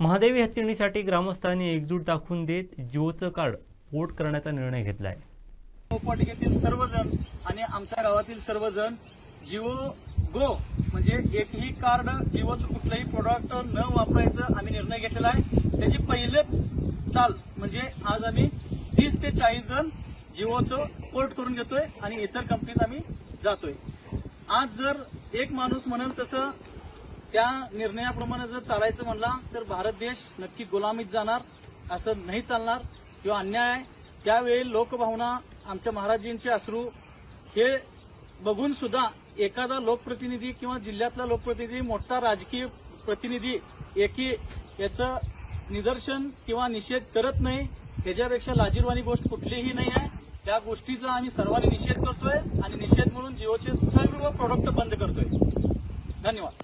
महादेवी हत्तीसाठी ग्रामस्थांनी एकजूट दाखवून देत जिओचं कार्ड पोट करण्याचा निर्णय घेतलाय. उपवाटिकेतील सर्वजण आणि आमच्या गावातील सर्वजण जिओ गो म्हणजे एकही कार्ड जिओचं कुठलंही प्रोडक्ट न वापरायचं आम्ही निर्णय घेतलेला आहे. त्याची पहिले चाल म्हणजे आज आम्ही तीस ते चाळीस जण जिओचं पोर्ट करून घेतोय आणि इतर कंपनीत आम्ही जातोय. आज जर एक माणूस म्हणेल तसं त्या निर्णयाप्रमाणे जर चालायचं म्हणला तर भारत देश नक्की गुलामीत जाणार असं नाही चालणार. किंवा अन्याय आहे. त्यावेळी लोकभावना आमच्या महाराजींचे अश्रू हे बघून सुद्धा एखादा लोकप्रतिनिधी किंवा जिल्ह्यातला लोकप्रतिनिधी मोठा राजकीय प्रतिनिधी एकी याचं निदर्शन किंवा निषेध करत नाही. ह्याच्यापेक्षा लाजीरवाणी गोष्ट कुठलीही नाही आहे. त्या गोष्टीचा आम्ही सर्वांनी निषेध करतोय आणि निषेध म्हणून जिओचे सर्व प्रोडक्ट बंद करतोय. धन्यवाद.